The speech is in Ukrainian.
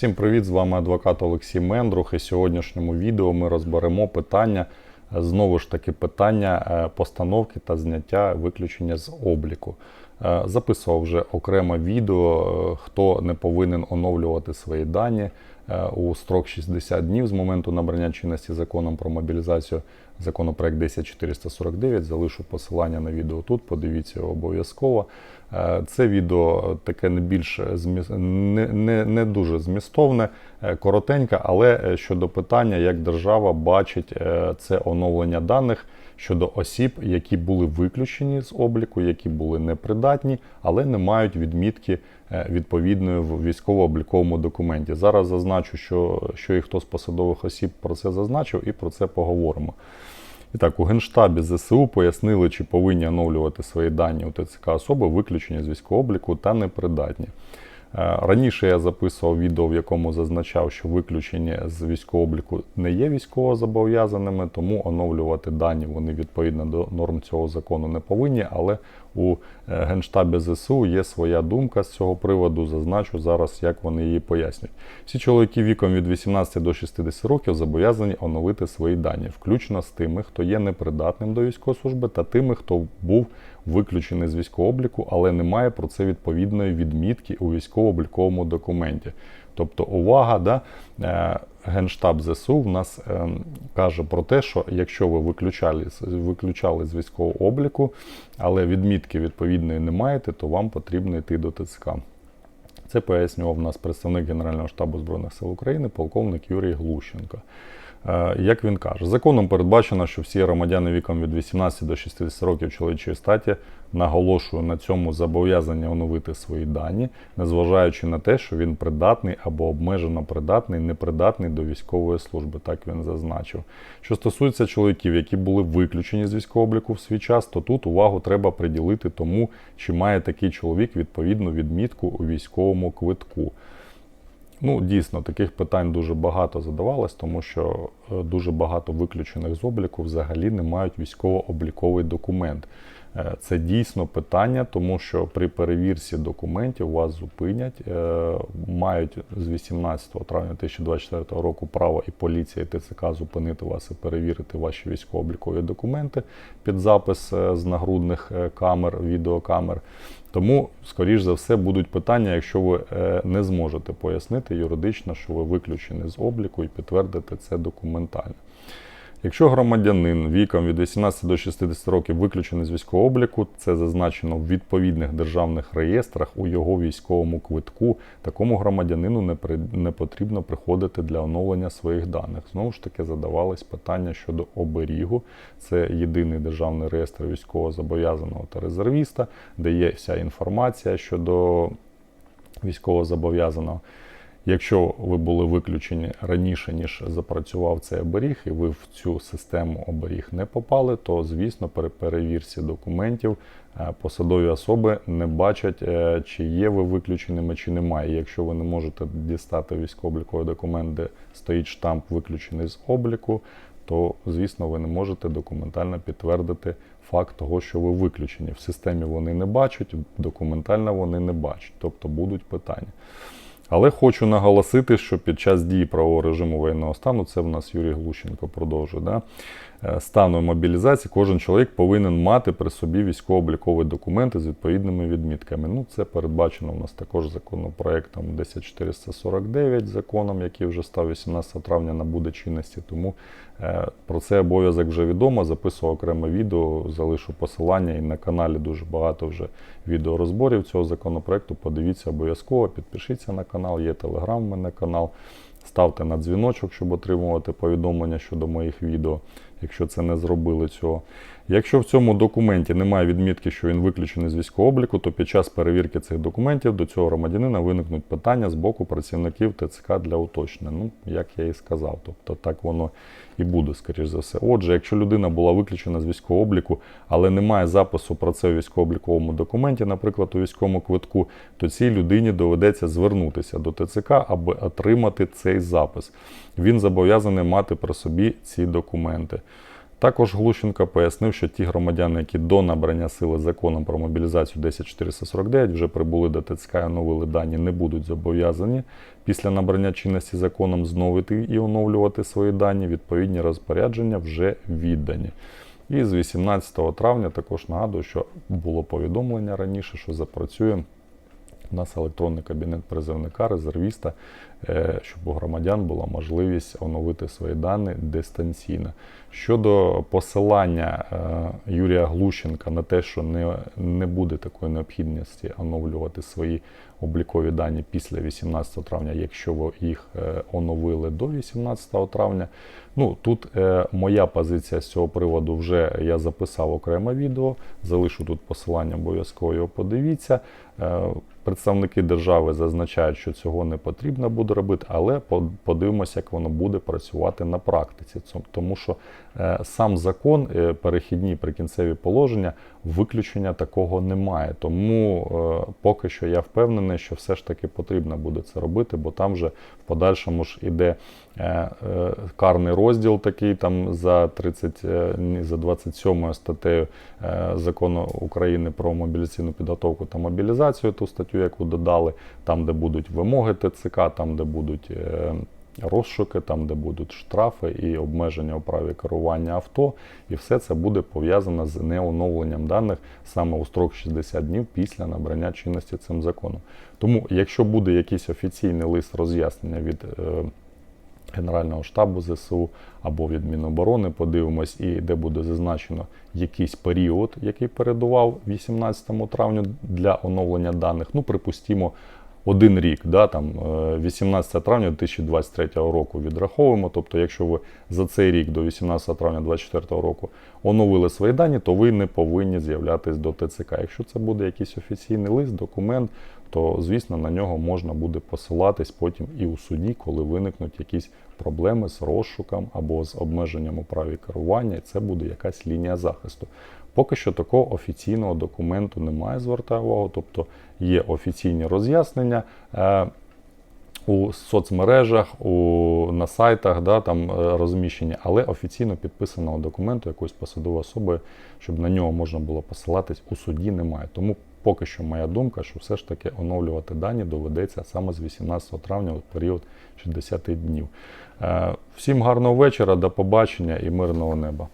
Всім привіт! З вами адвокат Олексій Мендрух. І в сьогоднішньому відео ми розберемо питання, е, знову ж таки, питання е, постановки та зняття виключення з обліку. Е, Записував вже окреме відео, е, хто не повинен оновлювати свої дані е, у строк 60 днів з моменту набрання чинності законом про мобілізацію. Законопроект 10449. Залишу посилання на відео тут. Подивіться обов'язково. Це відео таке не більш зміс- не, не, не дуже змістовне, коротеньке, але щодо питання, як держава бачить це оновлення даних щодо осіб, які були виключені з обліку, які були непридатні, але не мають відмітки е, відповідної в військово-обліковому документі. Зараз зазначу, що, що і хто з посадових осіб про це зазначив, і про це поговоримо. І так, у Генштабі ЗСУ пояснили, чи повинні оновлювати свої дані у ТЦК особи, виключені з військового обліку та непридатні. Е, Раніше я записував відео, в якому зазначав, що виключені з військового обліку не є військовозобов'язаними, тому оновлювати дані вони відповідно до норм цього закону не повинні. Але у е, Генштабі ЗСУ є своя думка з цього приводу. Зазначу зараз, як вони її пояснюють. Всі чоловіки віком від 18 до 60 років зобов'язані оновити свої дані, включно з тими, хто є непридатним до військової служби, та тими, хто був виключений з військового обліку, але не має про це відповідної відмітки у військово-обліковому документі. Тобто, увага, да, е, Генштаб ЗСУ в нас е, каже про те, що якщо ви виключали, виключали з військового обліку, але відмітки відповідної не маєте, то вам потрібно йти до ТЦК. Це пояснював нас представник Генерального штабу Збройних сил України, полковник Юрій Глущенко. Е, Як він каже, законом передбачено, що всі громадяни віком від 18 до 60 років чоловічої статі наголошую на цьому зобов'язані оновити свої дані, незважаючи на те, що він придатний або обмежено придатний, непридатний до військової служби. Так він зазначив. Що стосується чоловіків, які були виключені з військового обліку в свій час, то тут увагу треба приділити тому, чи має такий чоловік відповідну відмітку у військовому квитку. Ну, дійсно, таких питань дуже багато задавалось, тому що е, дуже багато виключених з обліку взагалі не мають військово-обліковий документ. Е, Це дійсно питання, тому що при перевірці документів вас зупинять, е, мають з 18 травня 2024 року право і поліція, і ТЦК зупинити вас і перевірити ваші військово-облікові документи під запис е, з нагрудних камер, відеокамер. Тому, скоріш за все, будуть питання, якщо ви не зможете пояснити юридично, що ви виключені з обліку і підтвердити це документально. Якщо громадянин віком від 18 до 60 років виключений з військового обліку, це зазначено в відповідних державних реєстрах у його військовому квитку, такому громадянину не, при, не потрібно приходити для оновлення своїх даних. Знову ж таки, задавались питання щодо оберігу. Це єдиний державний реєстр військовозобов'язаного та резервіста, де є вся інформація щодо військовозобов'язаного. Якщо ви були виключені раніше, ніж запрацював цей оберіг, і ви в цю систему оберіг не попали, то звісно, при перевірці документів е, посадові особи не бачать, е, чи є ви виключеними, чи немає. Якщо ви не можете дістати військово-обліковий документ, де стоїть штамп виключений з обліку, то звісно ви не можете документально підтвердити факт того, що ви виключені. В системі вони не бачать, документально вони не бачать, тобто будуть питання. Але хочу наголосити, що під час дії правового режиму воєнного стану, це в нас Юрій Глущенко продовжує, да, е, стану мобілізації, кожен чоловік повинен мати при собі військово-облікові документи з відповідними відмітками. Ну, це передбачено в нас також законопроектом 10449 законом, який вже став 18 травня набуде чинності. Тому е, про це обов'язок вже відомо. Записував окреме відео, залишу посилання і на каналі дуже багато вже відеорозборів цього законопроекту. Подивіться обов'язково, підпишіться на канал, є телеграм, в мене канал. Ставте на дзвіночок, щоб отримувати повідомлення щодо моїх відео, якщо це не зробили цього. Якщо в цьому документі немає відмітки, що він виключений з військового обліку, то під час перевірки цих документів до цього громадянина виникнуть питання з боку працівників ТЦК для уточнення. Ну, як я і сказав, тобто так воно і буде, скоріш за все. Отже, якщо людина була виключена з військового обліку, але немає запису про це у військово-обліковому документі, наприклад, у військовому квитку, то цій людині доведеться звернутися до ТЦК, аби отримати цей запис. Він зобов'язаний мати при собі ці документи. Також Глущенко пояснив, що ті громадяни, які до набрання сили законом про мобілізацію 10449 вже прибули до ТЦК і оновили дані, не будуть зобов'язані після набрання чинності законом зновити і оновлювати свої дані. Відповідні розпорядження вже віддані. І з 18 травня також нагадую, що було повідомлення раніше, що запрацює у нас електронний кабінет призовника, резервіста, е, щоб у громадян була можливість оновити свої дані дистанційно. Щодо посилання е, Юрія Глущенка на те, що не, не буде такої необхідності оновлювати свої облікові дані після 18 травня, якщо ви їх е, оновили до 18 травня. Ну тут моя позиція з цього приводу вже я записав окреме відео. Залишу тут посилання, обов'язково його подивіться. Представники держави зазначають, що цього не потрібно буде робити, але по- подивимося, як воно буде працювати на практиці. Тому що е, сам закон, е, перехідні прикінцеві положення, виключення такого немає. Тому е, поки що я впевнений, що все ж таки потрібно буде це робити, бо там вже в подальшому ж іде карний розділ такий там за 30, е, за 27 статтею е, закону України про мобілізаційну підготовку та мобілізацію, ту статтю, яку додали, там, де будуть вимоги ТЦК, там, де будуть е, розшуки, там, де будуть штрафи і обмеження у праві керування авто, і все це буде пов'язано з неоновленням даних саме у строк 60 днів після набрання чинності цим законом. Тому, якщо буде якийсь офіційний лист роз'яснення від е, Генерального штабу ЗСУ або від Міноборони, подивимось, і де буде зазначено якийсь період, який передував 18 травню для оновлення даних. Ну, припустімо, один рік, да, там, е, 18 травня 2023 року відраховуємо. Тобто, якщо ви за цей рік до 18 травня 2024 року оновили свої дані, то ви не повинні з'являтись до ТЦК. Якщо це буде якийсь офіційний лист, документ, то звісно на нього можна буде посилатись потім і у суді, коли виникнуть якісь проблеми з розшуком або з обмеженням у праві керування, і це буде якась лінія захисту. Поки що такого офіційного документу немає, звертаю увагу, тобто є офіційні роз'яснення. Е, у соцмережах, у, на сайтах да, там е, розміщені, але офіційно підписаного документу якоюсь посадовою особою, щоб на нього можна було посилатись, у суді немає. Тому поки що моя думка, що все ж таки оновлювати дані доведеться саме з 18 травня, у період 60 днів. Е, Всім гарного вечора, до побачення і мирного неба.